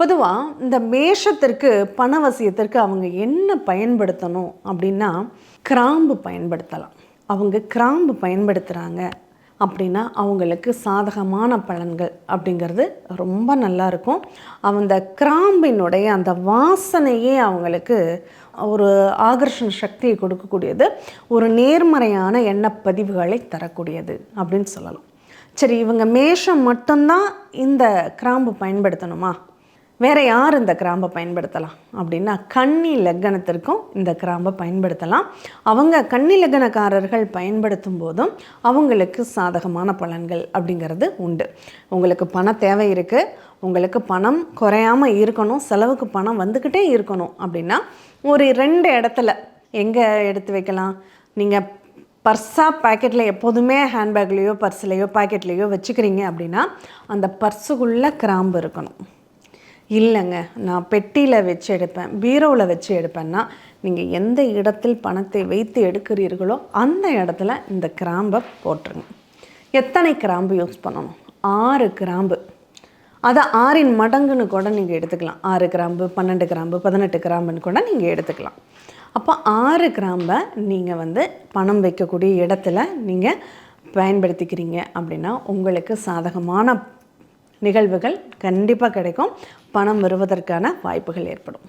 பொதுவாக இந்த மேஷத்திற்கு பணவசியத்திற்கு அவங்க என்ன பயன்படுத்தணும் அப்படின்னா கிராம்பு பயன்படுத்தலாம். அவங்க கிராம்பு பயன்படுத்துகிறாங்க அப்படின்னா அவங்களுக்கு சாதகமான பலன்கள் அப்படிங்கிறது ரொம்ப நல்லா இருக்கும். அந்த கிராம்பினுடைய அந்த வாசனையே அவங்களுக்கு ஒரு ஆகர்ஷண சக்தியை கொடுக்கக்கூடியது. ஒரு நேர்மறையான எண்ணப்பதிவுகளை தரக்கூடியது அப்படின்னு சொல்லலாம். சரி இவங்க மேஷம் மட்டும்தான் இந்த கிராம்பு பயன்படுத்தணுமா? வேற யார் இந்த கிராம்பை பயன்படுத்தலாம் அப்படின்னா கன்னி லக்கணத்திற்கும் இந்த கிராம்பை பயன்படுத்தலாம். அவங்க கன்னி லக்கணக்காரர்கள் பயன்படுத்தும் போதும் அவங்களுக்கு சாதகமான பலன்கள் அப்படிங்கிறது உண்டு. உங்களுக்கு பண தேவை இருக்குது உங்களுக்கு பணம் குறையாமல் இருக்கணும். செலவுக்கு பணம் வந்துக்கிட்டே இருக்கணும் அப்படின்னா ஒரு ரெண்டு இடத்துல எங்கே எடுத்து வைக்கலாம்? நீங்கள் பர்ஸாக பாக்கெட்டில் எப்போதுமே ஹேண்ட்பேக்லேயோ பர்ஸ்லேயோ பாக்கெட்லேயோ வச்சுக்கிறீங்க அப்படின்னா அந்த பர்ஸுக்குள்ளே கிராம்பு இருக்கணும். இல்லைங்க நான் பெட்டியில் வச்சு எடுப்பேன் பீரோவில் வச்சு எடுப்பேன்னா நீங்கள் எந்த இடத்தில் பணத்தை வைத்து எடுக்கிறீர்களோ அந்த இடத்துல இந்த கிராம்பை போட்டுருங்க. எத்தனை கிராம்பு யூஸ் பண்ணணும்? ஆறு கிராம்பு. அதை ஆறின் மடங்குன்னு கூட நீங்கள் எடுத்துக்கலாம். ஆறு கிராம்பு பன்னெண்டு கிராம்பு பதினெட்டு கிராம்புன்னு கூட நீங்கள் எடுத்துக்கலாம். அப்போ ஆறு கிராம்பை நீங்கள் வந்து பணம் வைக்கக்கூடிய இடத்துல நீங்கள் பயன்படுத்திக்கிறீங்க அப்படின்னா உங்களுக்கு சாதகமான நிகழ்வுகள் கண்டிப்பாக கிடைக்கும். பணம் வருவதற்கான வாய்ப்புகள் ஏற்படும்.